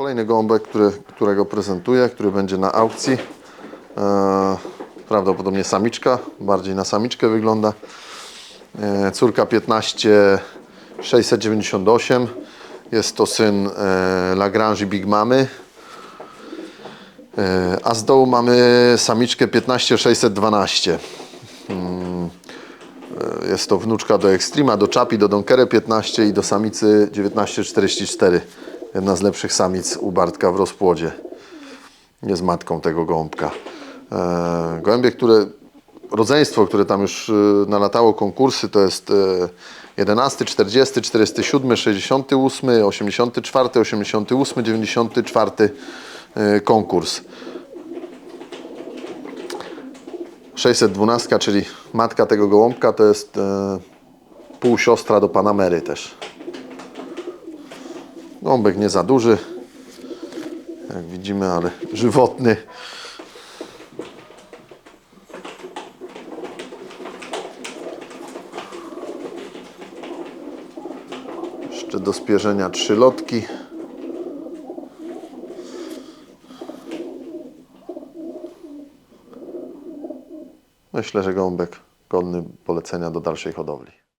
Kolejny gołąbek, który, którego prezentuję, który będzie na aukcji. E, prawdopodobnie samiczka, bardziej na samiczkę wygląda. E, córka 15698. Jest to syn e, Lagrange Big Mamy. E, a z dołu mamy samiczkę 15612. Mm, e, Jest to wnuczka do Extrema, do Chapi, do Donkere 15 i do samicy 1944. Jedna z lepszych samic u Bartka w rozpłodzie. Jest matką tego gołąbka. E, gołębie, które, rodzeństwo, które tam już e, nalatało konkursy, to jest e, 11, 40, 47, 68, 84, 88, 94 e, konkurs. 612, czyli matka tego gołąbka, to jest e, półsiostra do Panamery też. Gołąbek nie za duży, jak widzimy, ale żywotny. Jeszcze do spierzenia trzy lotki. Myślę, że gołąbek godny polecenia do dalszej hodowli.